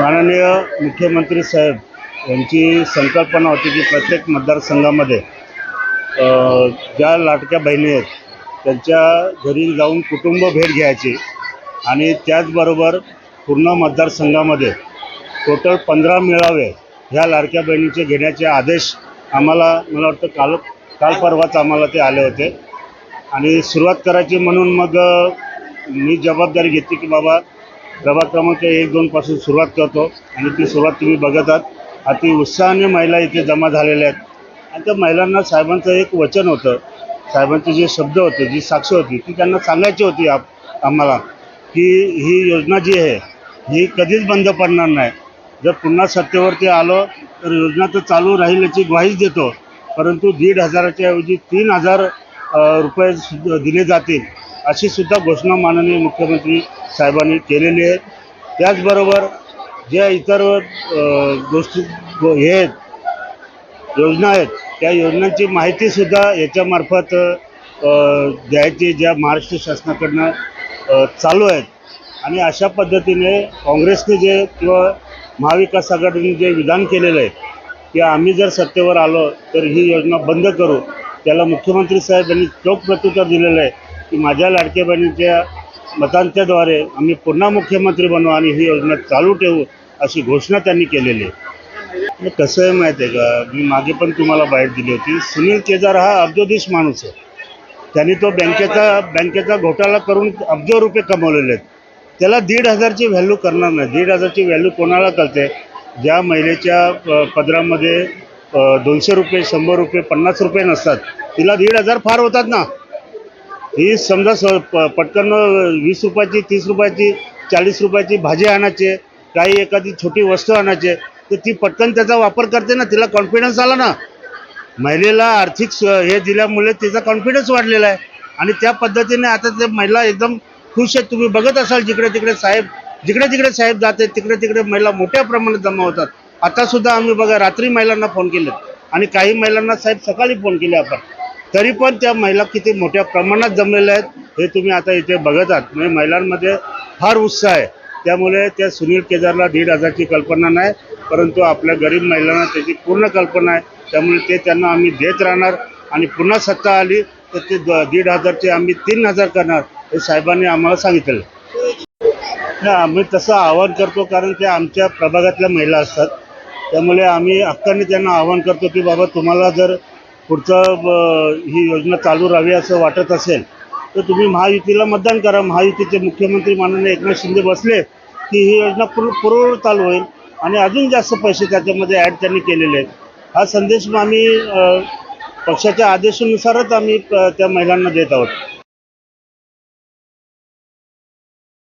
माननीय मुख्यमंत्री साहेब यांची संकल्पना होती की प्रत्येक मतदारसंघामध्ये ज्या लाटक्या बहिणी आहेत त्यांच्या घरी जाऊन कुटुंब भेट घ्यायची आणि त्याचबरोबर पूर्ण मतदारसंघामध्ये टोटल पंधरा मेळावे ह्या लाडक्या बहिणीचे घेण्याचे आदेश आम्हाला मला वाटतं काल काल परवाच आम्हाला ते आले होते. आणि सुरुवात करायची म्हणून मग मी जबाबदारी घेतली की बाबा प्रभाग क्रमांक एक दोनपासून सुरुवात करतो. आणि ती सुरुवात तुम्ही बघत आहात अति उत्साहाने महिला इथे जमा झालेल्या आहेत. आणि त्या महिलांना साहेबांचं एक वचन होतं. साहेबांचे जे शब्द होते जी साक्ष होती ती त्यांना सांगायची होती आप आम्हाला की ही योजना जी आहे ही कधीच बंद पडणार नाही. जर पुन्हा सत्तेवरती आलो तर योजना तर चालू राहील याची ग्वाहीच देतो. परंतु दीड हजाराच्या ऐवजी तीन हजार रुपये सुद्धा दिले जातील अशी सुद्धा घोषणा माननीय मुख्यमंत्री साहेबांनी केलेली आहे त्याचबरोबर ज्या इतर गोष्टी हे आहेत योजना आहेत त्या योजनांची माहितीसुद्धा याच्यामार्फत द्यायची ज्या महाराष्ट्र शासनाकडनं चालू आहेत. आणि अशा पद्धतीने काँग्रेसने जे किंवा महाविकास आघाडीने जे विधान केलेलं आहे की आम्ही जर सत्तेवर आलो तर ही योजना बंद करू. त्याला मुख्यमंत्री साहेब यांनी चोख प्रत्युत्तर दिलेलं आहे की माझ्या लाडक्या बहिणीच्या मतांच्याद्वारे आम्ही पुन्हा मुख्यमंत्री बनवू आणि ही योजना चालू ठेवू अशी घोषणा त्यांनी केलेली आहे. कसं आहे माहिती आहे का? मी मागे पण तुम्हाला बाहेर दिली होती. सुनील केदार हा अब्जोधीश माणूस आहे. त्यांनी तो बँकेचा बँकेचा घोटाळा करून अब्जो रुपये कमवलेले आहेत. त्याला दीड हजारची व्हॅल्यू करणार नाही. दीड हजारची व्हॅल्यू कोणाला कळते? ज्या महिलेच्या पदरामध्ये दोनशे रुपये शंभर रुपये पन्नास रुपये नसतात. तिला दीड हजार फार होतात ना? ही समजा स प- पटकन वीस रुपयाची तीस रुपयाची चाळीस रुपयाची भाजी आणायची काही एखादी छोटी वस्तू आणायची तर ती पटकन त्याचा वापर करते ना तिला कॉन्फिडन्स आला ना. महिलेला आर्थिक स- हे दिल्यामुळे तिचा कॉन्फिडन्स वाढलेला आहे. आणि त्या पद्धतीने आता ते महिला एकदम खुश आहेत तुम्ही बघत असाल जिकडे तिकडे साहेब जिकडे तिकडे साहेब जाते तिकडे तिकडे महिला मोठ्या प्रमाणात जमा होतात. आता सुद्धा आम्ही बघा रात्री महिलांना फोन केले आणि काही महिलांना साहेब सकाळी फोन केले आपण. तरी पण त्या महिला किती मोठ्या प्रमाणात जमलेल्या आहेत हे तुम्ही आता इथे बघत आहात. म्हणजे महिलांमध्ये फार उत्साह आहे. त्यामुळे त्या सुनील केदारला दीड हजारची कल्पना नाही परंतु आपल्या गरीब महिलांना त्याची पूर्ण कल्पना आहे. त्यामुळे ते त्यांना आम्ही देत राहणार आणि पुन्हा सत्ता आली तर ते द- दीड हजारचे आम्ही तीन हजार करणार हे साहेबांनी आम्हाला सांगितलेलं नाही आम्ही तसं आवाहन करतो कारण ते आमच्या प्रभागातल्या महिला असतात. त्यामुळे आम्ही हक्काने त्यांना आवाहन करतो की बाबा तुम्हाला जर पुढचं ही योजना चालू राहावी असं वाटत असेल तर तुम्ही महायुतीला मतदान करा. महायुतीचे मुख्यमंत्री माननीय एकनाथ शिंदे बसले की ही योजना पूर्ण पूर्व चालू होईल आणि अजून जास्त पैसे त्याच्यामध्ये ॲड त्यांनी केलेले आहेत. हा संदेश आम्ही पक्षाच्या आदेशानुसारच आम्ही त्या महिलांना देत आहोत.